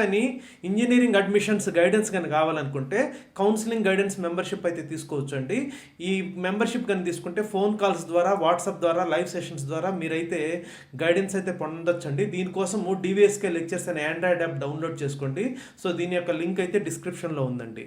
కానీ engineering admissions guidance కానీ కావాలనుకుంటే కౌన్సిలింగ్ గైడెన్స్ మెంబర్షిప్ అయితే తీసుకోవచ్చు అండి ఈ మెంబర్షిప్ కానీ తీసుకుంటే ఫోన్ కాల్స్ ద్వారా వాట్సాప్ ద్వారా లైవ్ సెషన్స్ ద్వారా మీరైతే గైడెన్స్ అయితే పొందొచ్చండి. దీనికోసము డివిఎస్కే లెక్చర్స్ అనే ఆండ్రాయిడ్ యాప్ డౌన్లోడ్ చేసుకోండి. సో దీని యొక్క లింక్ అయితే డిస్క్రిప్షన్లో ఉందండి.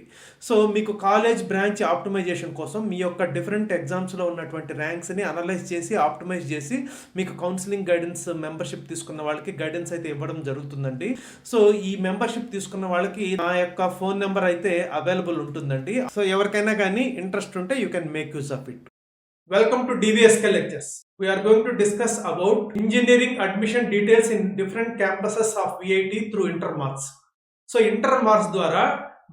సో మీకు కాలేజ్ బ్రాంచ్ ఆప్టిమైజేషన్ కోసం మీ యొక్క డిఫరెంట్ ఎగ్జామ్స్లో ఉన్నటువంటి ర్యాంక్స్ని అనలైజ్ చేసి ఆప్టిమైజ్ చేసి మీకు కౌన్సిలింగ్ గైడెన్స్ మెంబర్షిప్ తీసుకున్న వాళ్ళకి గైడెన్స్ అయితే ఇవ్వడం జరుగుతుందండి. సో ఈ మెంబర్షిప్ తీసుకున్న వాళ్ళకి నా యొక్క ఫోన్ నెంబర్ అయితే అవైలబుల్ ఉంటుందండి. సో ఎవరికైనా కానీ ఇంట్రెస్ట్ ఉంటే you can make use of it welcome to DVSK lectures we are going to discuss about engineering admission details in different campuses of VIT through inter marks so inter marks ద్వారా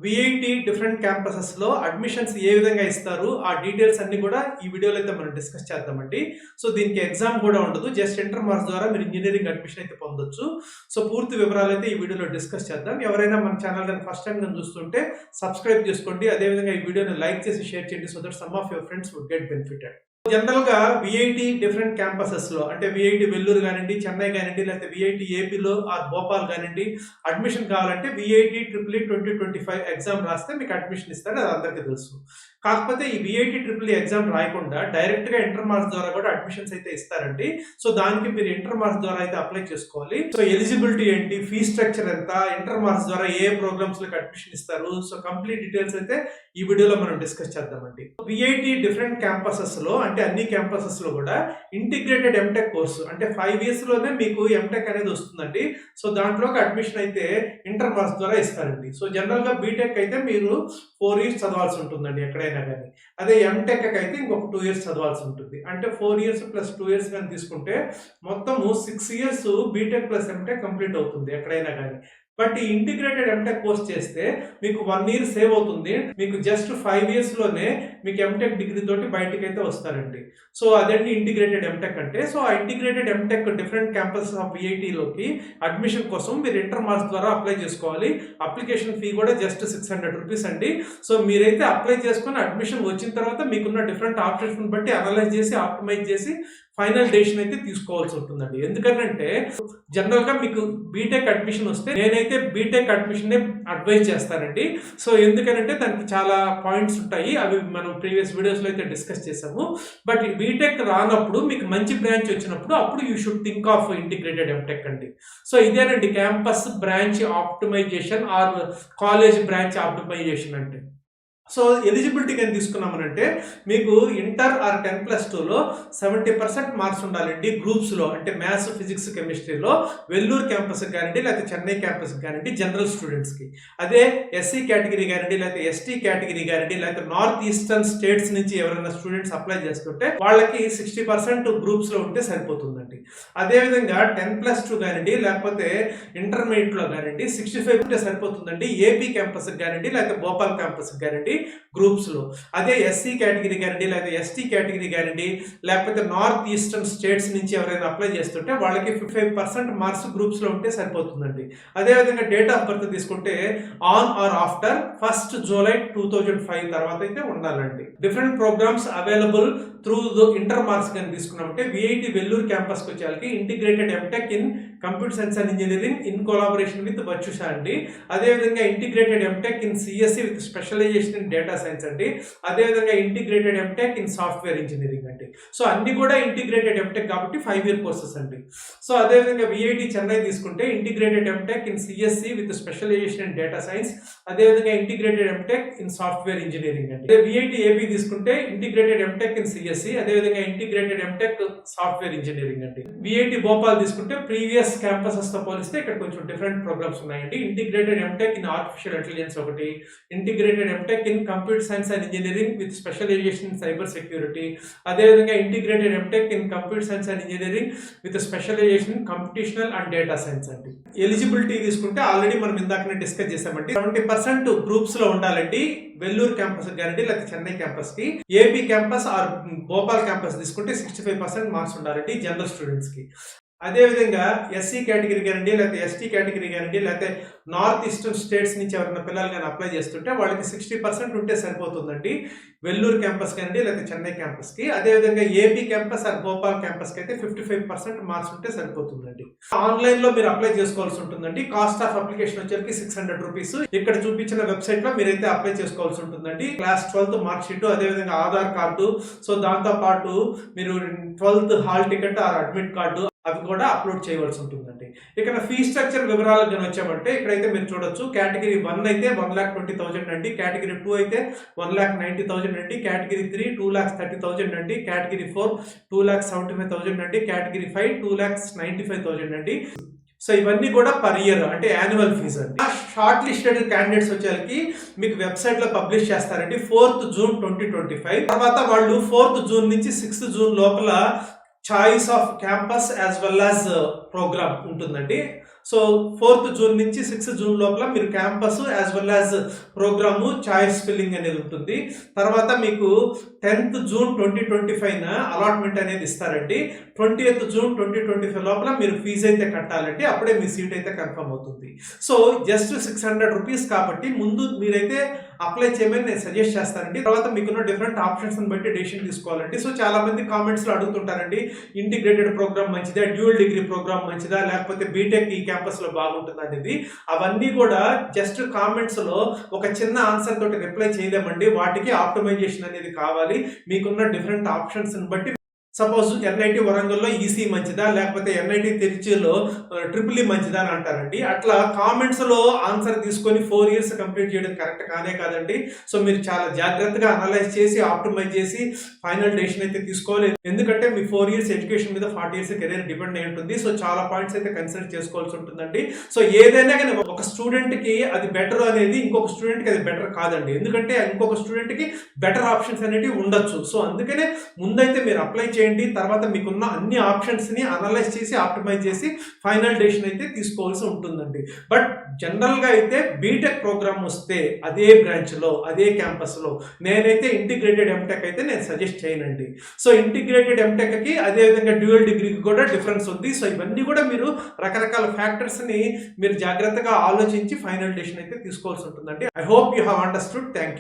VIT different క్యాంపసెస్లో admissions ఏ విధంగా ఇస్తారు ఆ details అన్ని కూడా ఈ వీడియోలో అయితే మనం డిస్కస్ చేద్దామండి. సో దీనికి ఎగ్జామ్ కూడా ఉండదు జస్ట్ ఇంటర్ మార్క్స్ ద్వారా మీరు ఇంజనీరింగ్ అడ్మిషన్ అయితే పొందొచ్చు. సో పూర్తి వివరాలు అయితే ఈ వీడియోలో డిస్కస్ చేద్దాం. ఎవరైనా మన ఛానల్ కానీ ఫస్ట్ టైం కానీ చూస్తుంటే సబ్స్క్రైబ్ చేసుకోండి. అదేవిధంగా ఈ వీడియోని లైక్ చేసి షేర్ చేయండి so that some of your friends would get benefited జనరల్గా విఐటి డిఫరెంట్ క్యాంపసెస్లో అంటే విఐటి వెల్లూరు కానివ్వండి చెన్నై కానివ్వండి లేకపోతే విఐటి ఏపీలో ఆర్ భోపాల్ కానివ్వండి అడ్మిషన్ కావాలంటే VIT triple twenty twenty five exam రాస్తే మీకు అడ్మిషన్ ఇస్తారు అది అందరికీ తెలుసు. కాకపోతే ఈ విఐటి ట్రిపుల్ ఈ ఎగ్జామ్ రాయకుండా డైరెక్ట్గా ఇంటర్ మార్క్స్ ద్వారా కూడా అడ్మిషన్స్ అయితే ఇస్తారండి. సో దానికి మీరు ఇంటర్ మార్క్స్ ద్వారా అయితే అప్లై చేసుకోవాలి. సో ఎలిజిబిలిటీ ఏంటి ఫీ స్ట్రక్చర్ ఎంత ఇంటర్ మార్క్స్ ద్వారా ఏ ప్రోగ్రామ్స్లోకి అడ్మిషన్ ఇస్తారు? సో కంప్లీట్ డీటెయిల్స్ అయితే ఈ వీడియోలో మనం డిస్కస్ చేద్దామండి. విఐటి డిఫరెంట్ క్యాంపసెస్లో అంటే అన్ని క్యాంపసెస్లో కూడా ఇంటిగ్రేటెడ్ ఎంటెక్ కోర్సు అంటే ఫైవ్ ఇయర్స్లోనే మీకు ఎంటెక్ అనేది వస్తుందండి. సో దాంట్లోకి అడ్మిషన్ అయితే ఇంటర్ పాస్ ద్వారా ఇస్తారండి. సో జనరల్గా బీటెక్ అయితే మీరు ఫోర్ ఇయర్స్ చదవాల్సి ఉంటుందండి ఎక్కడైనా కానీ. అదే ఎంటెక్ అయితే ఇంకొక టూ ఇయర్స్ చదవాల్సి ఉంటుంది. అంటే four years plus two years కానీ తీసుకుంటే మొత్తము six years BTech plus MTech complete అవుతుంది ఎక్కడైనా కానీ. బట్ ఈ ఇంటిగ్రేటెడ్ ఎంటెక్ కోర్స్ చేస్తే మీకు వన్ ఇయర్ సేవ్ అవుతుంది. మీకు జస్ట్ ఫైవ్ ఇయర్స్లోనే మీకు ఎంటెక్ డిగ్రీ తోటి బయటకు అయితే వస్తారండి. సో అదండి ఇంటిగ్రేటెడ్ ఎంటెక్ అంటే. సో ఆ ఇంటిగ్రేటెడ్ ఎంటెక్ డిఫరెంట్ క్యాంపస్ ఆఫ్లోకి అడ్మిషన్ కోసం మీరు ఇంటర్ మార్క్స్ ద్వారా అప్లై చేసుకోవాలి. అప్లికేషన్ ఫీ కూడా జస్ట్ సిక్స్ హండ్రెడ్ రూపీస్ అండి. సో మీరైతే అప్లై చేసుకుని అడ్మిషన్ వచ్చిన తర్వాత మీకున్న డిఫరెంట్ ఆప్షన్స్ బట్టి అనలైజ్ చేసి ఆప్టిమైజ్ చేసి ఫైనల్ డెసిషన్ అయితే తీసుకోవాల్సి ఉంటుందండి. ఎందుకంటే జనరల్గా మీకు బీటెక్ అడ్మిషన్ వస్తే నేనైతే బీటెక్ అడ్మిషన్ అడ్వైజ్ చేస్తానండి సో ఎందుకనంటే దానికి చాలా పాయింట్స్ ఉంటాయి. అవి మనం ప్రీవియస్ వీడియోస్లో అయితే డిస్కస్ చేసాము బట్ బీటెక్ రానప్పుడు మీకు మంచి బ్రాంచ్ వచ్చినప్పుడు అప్పుడు you should think of integrated MTech అండి. సో ఇదేనండి campus branch optimisation or college branch optimisation అంటే. సో ఎలిజిబిలిటీ కానీ తీసుకున్నామనంటే మీకు ఇంటర్ ఆర్ టెన్ ప్లస్ టూలో సెవెంటీ పర్సెంట్ మార్క్స్ ఉండాలండి గ్రూప్స్లో అంటే మ్యాథ్స్ ఫిజిక్స్ కెమిస్ట్రీలో వెల్లూరు క్యాంపస్కి కానివ్వండి లేకపోతే చెన్నై క్యాంపస్కి కానివ్వండి జనరల్ స్టూడెంట్స్కి అదే ఎస్సీ కేటగిరీ కానివ్వండి లేకపోతే ఎస్టీ కేటగిరీ కానివ్వండి లేకపోతే నార్త్ ఈస్టర్న్ స్టేట్స్ నుంచి ఎవరైనా స్టూడెంట్స్ అప్లై చేస్తుంటే వాళ్ళకి సిక్స్టీ పర్సెంట్ గ్రూప్స్లో ఉంటే సరిపోతుందండి. అదేవిధంగా టెన్ ప్లస్ టూ కానివ్వండి లేకపోతే ఇంటర్మీడియట్లో కానివ్వండి సిక్స్టీ ఫైవ్ ఉంటే సరిపోతుందండి. ఏపీ క్యాంపస్కి కానివ్వండి లేకపోతే భోపాల్ క్యాంపస్కి కానివ్వండి గ్రూప్స్లో అదే ఎస్సీ కేటగిరీ కానివ్వండి లేకపోతే ఎస్టీ కేటగిరీ కానివ్వండి లేకపోతే నార్త్ ఈస్టర్న్ స్టేట్స్ నుంచి ఎవరైనా అప్లై చేస్తుంటే వాళ్ళకి ఫిఫ్టీ ఫైవ్ పర్సెంట్ మార్క్స్ గ్రూప్స్లో ఉంటే సరిపోతుందండి. అదేవిధంగా డేట్ ఆఫ్ బర్త్ తీసుకుంటే on or after first July two thousand five తర్వాత అయితే ఉండాలండి. Different programmes available through inter marks కానీ తీసుకున్నామంటే విఐటి వెల్లూరు క్యాంపస్కి వచ్చేవాళ్ళకి integrated MTech in computer science and engineering in collaboration with Virtusa అండి. అదేవిధంగా integrated MTech in CSE with specialisation in data science అండి. అదేవిధంగా integrated MTech in software engineering అండి. So అన్ని కూడా ఇంటిగ్రేటెడ్ ఎంటెక్ కాబట్టి ఫైవ్ ఇయర్ కోర్సెస్ అండి. So అదేవిధంగా విఐటి చెన్నై తీసుకుంటే integrated MTech in CSE with specialisation in data science అదేవిధంగా integrated MTech in software engineering అండి. విఐటి ఏబీ తీసుకుంటే ఇంటిగ్రేటెడ్ ఎంటెక్ ఇన్ సిఎస్సి అదేవిధంగా ఇంటిగ్రేటెడ్ ఎంటెక్ సాఫ్ట్వేర్ ఇంజనీరింగ్ అండి. VIT Bhopal తీసుకుంటే ప్రీవియస్ క్యాంపసెస్తో పోలిస్తే ఇక్కడ కొంచెం డిఫరెంట్ ప్రోగ్రామ్స్ ఉన్నాయండి. Integrated MTech in artificial intelligence ఒకటి integrated MTech in computer science and engineering with specialisation in cyber security అదేవిధంగా integrated MTech in computer science and engineering with specialisation in computational and data science అండి. Eligibility తీసుకుంటే already మనం ఇందాకనే discuss చేసామండి seventy percent గ్రూప్స్లో ఉండాలండి. Vellore campus guarantee లేకపోతే Chennai క్యాంపస్కి. AP campus or Bhopal campus తీసుకుంటే సిక్స్టీ ఫైవ్ పర్సెంట్ మార్క్స్ ఉండాలండి జనరల్ స్టూడెంట్స్కి. అదేవిధంగా ఎస్సీ కేటగిరీ కానివ్వండి లేకపోతే ఎస్టీ కేటగిరీ కానివ్వండి లేకపోతే నార్త్ ఈస్టర్న్ స్టేట్స్ నుంచి ఎవరైనా పిల్లలు కానీ అప్లై చేస్తుంటే వాళ్ళకి సిక్స్టీ పర్సెంట్ ఉంటే సరిపోతుందండి. వెల్లూరు క్యాంపస్ కానివ్వండి లేకపోతే చెన్నై క్యాంపస్కి. అదేవిధంగా ఏపీ క్యాంపస్ అండ్ భోపాల్ క్యాంపస్కి అయితే ఫిఫ్టీ ఫైవ్ పర్సెంట్ మార్క్స్ ఉంటే సరిపోతుందండి. ఆన్లైన్లో మీరు అప్లై చేసుకోవాల్సి ఉంటుందండి. కాస్ట్ ఆఫ్ అప్లికేషన్ వచ్చేసరికి సిక్స్ హండ్రెడ్ రూపీస్. ఇక్కడ చూపించిన వెబ్సైట్లో మీరైతే అప్లై చేసుకోవాల్సి ఉంటుందండి. క్లాస్ ట్వెల్త్ మార్క్ షీట్ అదేవిధంగా ఆధార్ కార్డు. సో దాంతో పాటు మీరు twelfth hall ticket or admit card అవి కూడా అప్లోడ్ చేయవలసి ఉంటుందండి. ఇక్కడ ఫీ స్ట్రక్చర్ వివరాలు కానీ వచ్చామంటే ఇక్కడైతే మీరు చూడొచ్చు. కేటగిరీ వన్ అయితే వన్ ల్యాక్ ట్వంటీ థౌసండ్ అండి. కేటగిరీ టూ అయితే వన్ ల్యాక్ నైంటీ థౌసండ్ అండి. Category three two lakhs thirty thousand అండి. Category four two lakhs seventy five thousand అండి. Category five two lakhs ninety five thousand అండి. సో ఇవన్నీ కూడా per year అంటే annual fees అండి. షార్ట్ లిస్టెడ్ క్యాండిడేట్స్ వచ్చేసరికి మీకు వెబ్సైట్లో పబ్లిష్ చేస్తారండి. Fourth June twenty twenty five తర్వాత వాళ్ళు ఫోర్త్ జూన్ నుంచి సిక్స్త్ జూన్ లోపల choice of campus as well as programme ఉంటుందండి. సో ఫోర్త్ జూన్ నుంచి సిక్స్త్ జూన్ లోపల మీరు campus as well as programme choice filling అనేది ఉంటుంది. తర్వాత మీకు tenth June twenty twenty five allotment అనేది ఇస్తారండి. Twenty eighth June twenty twenty five లోపల మీరు ఫీజు అయితే కట్టాలండి. అప్పుడే మీ సీట్ అయితే కన్ఫర్మ్ అవుతుంది. So just six hundred rupees కాబట్టి ముందు మీరైతే అప్లై చేయమని నేను సజెస్ట్ చేస్తానండి. తర్వాత మీకున్న డిఫరెంట్ ఆప్షన్స్ని బట్టి డెసిషన్ తీసుకోవాలండి. సో చాలా మంది అడుగుతుంటారండి. ఇంటిగ్రేటెడ్ ప్రోగ్రామ్ మంచిదా? డ్యూయల్ డిగ్రీ ప్రోగ్రామ్ మంచిదా? లేకపోతే బీటెక్ ఈ క్యాంప్ లో బాగుంటుంది అనేది అవన్నీ కూడా జస్ట్ కామెంట్స్లో ఒక చిన్న ఆన్సర్ తోటి రిప్లై చేయలేమండి. వాటికి ఆప్టిమైజేషన్ అనేది కావాలి. మీకున్న డిఫరెంట్ ఆప్షన్స్ బట్టి సపోజ్ ఎన్ఐటి వరంగల్లో ఈసీ మంచిదా లేకపోతే ఎన్ఐటి తిరుచిలో ట్రిపుల్ ఈ e మంచిదా అని అంటారండి. అట్లా కామెంట్స్లో ఆన్సర్ తీసుకొని ఫోర్ ఇయర్స్ కంప్లీట్ చేయడం కరెక్ట్ కానే కాదండి. సో మీరు చాలా జాగ్రత్తగా అనలైజ్ చేసి ఆప్టిమైజ్ చేసి ఫైనల్ డెసిషన్ అయితే తీసుకోవాలి. ఎందుకంటే మీ ఫోర్ ఇయర్స్ ఎడ్యుకేషన్ మీద ఫార్టీ ఇయర్స్ కెరీర్ డిపెండ్ అయి ఉంటుంది. సో చాలా పాయింట్స్ అయితే కన్సిడర్ చేసుకోవాల్సి ఉంటుందండి. సో ఏదైనా కానీ ఒక స్టూడెంట్కి అది బెటర్ అనేది ఇంకొక స్టూడెంట్కి అది బెటర్ కాదండి. ఎందుకంటే ఇంకొక స్టూడెంట్కి బెటర్ ఆప్షన్స్ అనేవి ఉండొచ్చు. సో అందుకనే ముందైతే మీరు అప్లై చేయండి. తర్వాత మీకున్న అన్ని ఆప్షన్స్ని అనలైజ్ చేసి ఆప్టిమైజ్ చేసి ఫైనల్ డెసిషన్ అయితే తీసుకోవాల్సి ఉంటుందండి. బట్ జనరల్గా అయితే బీటెక్ ప్రోగ్రామ్ వస్తే అదే బ్రాంచ్లో అదే క్యాంపస్లో నేనైతే ఇంటిగ్రేటెడ్ ఎంటెక్ అయితే నేను సజెస్ట్ చేయనండి. సో ఇంటిగ్రేటెడ్ ఎంటెక్కి అదే విధంగా డ్యూయల్ డిగ్రీకి కూడా డిఫరెన్స్ ఉంది. సో ఇవన్నీ కూడా మీరు రకరకాల ఫ్యాక్టర్స్ని మీరు జాగ్రత్తగా ఆలోచించి ఫైనల్ డెసిషన్ అయితే తీసుకోవాల్సి ఉంటుందండి. I hope you have understood thank you